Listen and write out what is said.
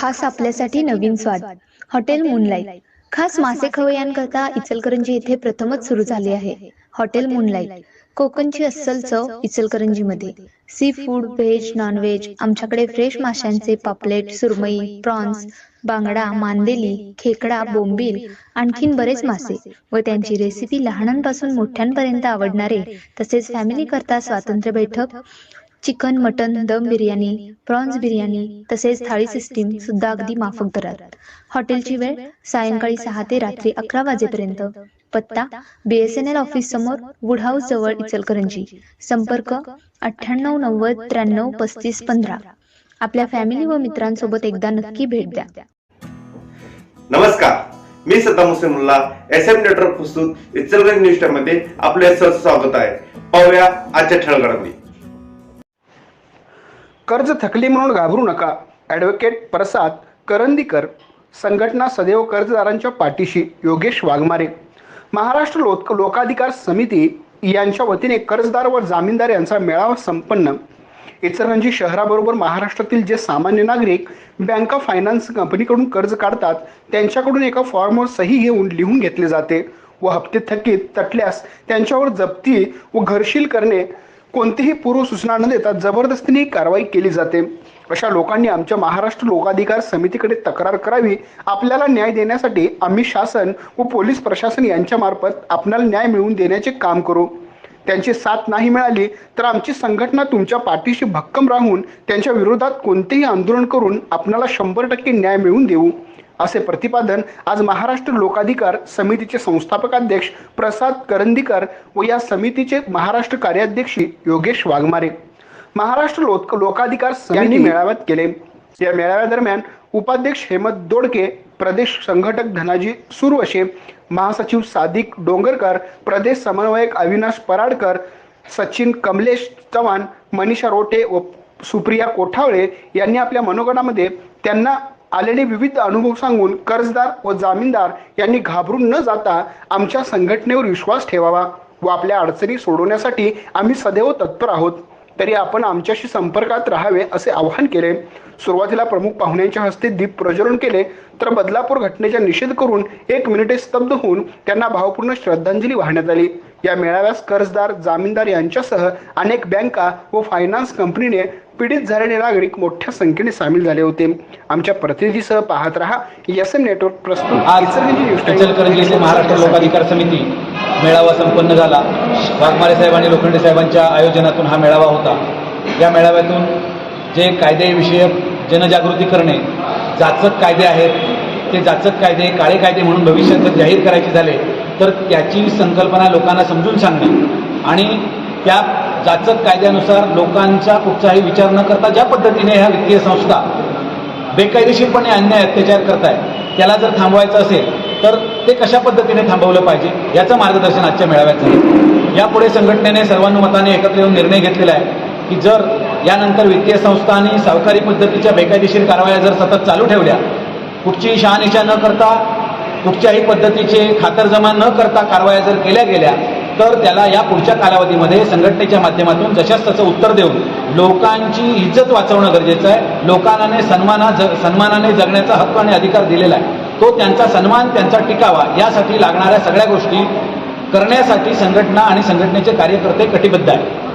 खास आपल्यासाठी नवीन स्वाद हॉटेल मूनलाईट खास मासे खवय्यांकरता इचलकरंजी येथे प्रथमच सुरू झाले आहे. हॉटेल मूनलाईट कोकणची अस्सल चव इचलकरंजीमध्ये. सी फूड व्हेज नॉनव्हेज आमच्याकडे फ्रेश माशांचे पापलेट सुरमई प्रॉन्स बांगडा मांदेली खेकडा बोंबील आणखीन बरेच मासे व त्यांची रेसिपी लहानांपासून मोठ्यांपर्यंत आवडणारे तसेच फॅमिली करता स्वातंत्र्य बैठक चिकन मटन दम बिर्याणी प्रॉन्स बिर्याणी तसेच थाळी सिस्टीम सुद्धा अगदी माफक दरात. हॉटेलची वेळ सायंकाळी सहा ते रात्री अकरा वाजेपर्यंत. पत्ता बीएसएनएल ऑफिस समोर वुड हाऊस जवळ इचलकरंजी. संपर्क अठ्ठ्याण्णव नव्वद त्र्याण्णव पस्तीस पंधरा. आपल्या फॅमिली व मित्रांसोबत एकदा नक्की भेट द्या. नमस्कार. मी Sadda Hussain Mulla S M network प्रस्तुत इचलगंज न्यूजमध्ये आपले स्वागत आहे. पाहूया आजच्या ठळक कर्ज थकली म्हणून घाबरू नका. ॲडव्होकेट प्रसाद करंदीकर संघटना सदैव कर्जदारांच्या पाठीशी योगेश वाघमारे. महाराष्ट्र लोक लोकाधिकार समिती यांच्या वतीने कर्जदार व जामीनदार यांचा मेळावा संपन्न. इचलकरंजी शहराबरोबर महाराष्ट्रातील जे सामान्य नागरिक बँक ऑफ फायनान्स कंपनीकडून कर्ज काढतात त्यांच्याकडून एका फॉर्मवर सही घेऊन लिहून घेतले जाते. व हप्ते थकीत तटल्यास त्यांच्यावर जप्ती व घरशील करणे कोणतीही पूर्व सूचना न देता जबरदस्तीने कारवाई केली जाते. अशा लोकांनी आमच्या महाराष्ट्र लोकाधिकार समितीकडे तक्रार करावी आपल्याला न्याय देण्यासाठी आम्ही शासन व पोलीस प्रशासन यांच्यामार्फत आपल्याला न्याय मिळवून देण्याचे काम करू. त्यांची साथ नाही मिळाली तर आमची संघटना तुमच्या पाठीशी भक्कम राहून त्यांच्या विरोधात कोणतेही आंदोलन करून आपणाला शंभर टक्के न्याय मिळवून देऊ असे प्रतिपादन आज महाराष्ट्र लोकाधिकार समितीचे संस्थापक अध्यक्ष प्रसाद करंदीकर व या समितीचे महाराष्ट्र कार्याध्यक्ष योगेश वाघमारे. महाराष्ट्र लोक लोकाधिकार समिती मेळाव्यात केले या मेळाव्यादरम्यान उपाध्यक्ष हेमंत दोडके प्रदेश संघटक धनाजी सुरवशे महासचिव सादिक डोंगरकर प्रदेश समन्वयक अविनाश पराडकर सचिन कमलेश चव्हाण मनीषा रोटे व सुप्रिया कोठावळे यांनी आपल्या मनोगटामध्ये त्यांना आलेले विविध अनुभव सांगून कर्जदार व जामीनदार यांनी घाबरून न जाता आमच्या संघटनेवर विश्वास ठेवावा व आपल्या अडचणी सोडवण्यासाठी आम्ही सदैव तत्पर आहोत. तरी आपण आमच्याशी संपर्कात राहावे असे आवाहन केले. सुरुवातीला प्रमुख पाहुण्यांच्या हस्ते दीप प्रज्वलन केले. तर बदलापूर घटनेचा निषेध करून एक मिनिटे स्तब्ध होऊन त्यांना भावपूर्ण श्रद्धांजली वाहण्यात आली. या मेळाव्यास कर्जदार जामीनदार यांच्यासह अनेक बँका व फायनान्स कंपनीने पीडित झालेले नागरिक मोठ्या संख्येने सामील झाले होते. आमच्या प्रतिनिधीसह पाहत रहा एस एम नेटवर्क प्रस्तुत. महाराष्ट्र लोकाधिकार समिती. मेळावा संपन्न झाला. वाघमारे साहेब आणि लोखंडे साहेबांच्या आयोजनातून हा मेळावा होता. या मेळाव्यातून जे कायदेविषयक जनजागृती करणे जाचक कायदे आहेत ते जाचक कायदे काळे कायदे म्हणून भविष्यात जर जाहीर करायचे झाले तर त्याची संकल्पना लोकांना समजून सांगणे आणि त्या जाचक कायद्यानुसार लोकांचा कुठचाही विचार न करता ज्या पद्धतीने ह्या वित्तीय संस्था बेकायदेशीरपणे अन्याय अत्याचार करतायत त्याला जर थांबवायचं असेल तर ते कशा पद्धतीने थांबवलं पाहिजे? याचं मार्गदर्शन आजच्या मेळाव्यात झालं. यापुढे संघटनेने सर्वानुमताने एकत्र येऊन निर्णय घेतलेला आहे की जर यानंतर वित्तीय संस्था आणि सावकारी पद्धतीच्या बेकायदेशीर कारवाया जर सतत चालू ठेवल्या कुठचीही शहानिशा न करता कुठच्याही पद्धतीचे खातरजमा न करता कारवाया जर केल्या गेल्या तर त्याला या पुढच्या कालावधीमध्ये संघटनेच्या माध्यमातून जशाच त्याचं उत्तर देऊन लोकांची इज्जत वाचवणं गरजेचं आहे. लोकांना सन्माना ज सन्मानाने जगण्याचा हक्क आणि अधिकार दिलेला आहे. तो त्यांचा सन्मान त्यांचा टिकावा यासाठी लागणाऱ्या सगळ्या गोष्टी करण्यासाठी संघटना आणि संघटनेचे कार्यकर्ते कटिबद्ध आहेत.